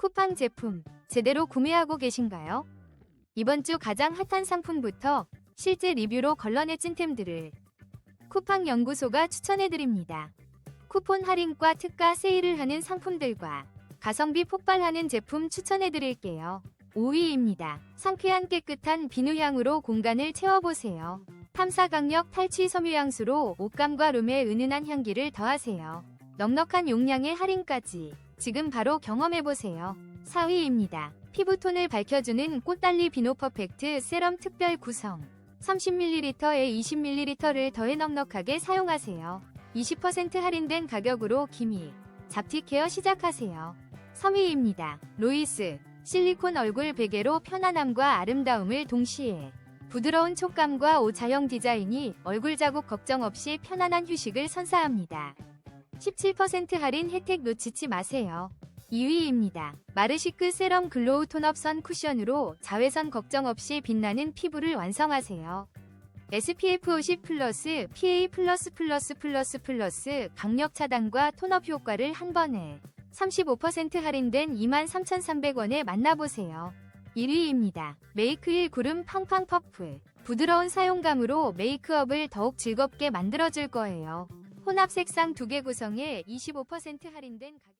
쿠팡 제품 제대로 구매하고 계신가요? 이번 주 가장 핫한 상품부터 실제 리뷰로 걸러내 찐템들을 쿠팡 연구소가 추천해드립니다. 쿠폰 할인과 특가 세일을 하는 상품들과 가성비 폭발하는 제품 추천해드릴게요. 5위입니다. 상쾌한 깨끗한 비누향으로 공간을 채워보세요. 탐사 강력 탈취 섬유향수로 옷감과 룸에 은은한 향기를 더하세요. 넉넉한 용량의 할인까지 지금 바로 경험해보세요. 4위입니다. 피부톤을 밝혀주는 꽃달리 비노 퍼펙트 세럼 특별 구성 30ml에 20ml를 더해 넉넉하게 사용하세요. 20% 할인된 가격으로 기미, 잡티 케어 시작하세요. 3위입니다. 로이스 실리콘 얼굴 베개로 편안함과 아름다움을 동시에 부드러운 촉감과 오차형 디자인이 얼굴 자국 걱정 없이 편안한 휴식을 선사합니다. 17% 할인 혜택 놓치지 마세요. 2위입니다. 마르시크 세럼 글로우 톤업 선 쿠션으로 자외선 걱정 없이 빛나는 피부를 완성하세요. SPF 50 플러스 PA 플러스 플러스 플러스 플러스 강력 차단과 톤업 효과를 한 번에 35% 할인된 23,300원에 만나보세요. 1위입니다. 메이크일 구름 팡팡 퍼프. 부드러운 사용감으로 메이크업을 더욱 즐겁게 만들어줄 거예요. 혼합 색상 2개 구성에 25% 할인된 가격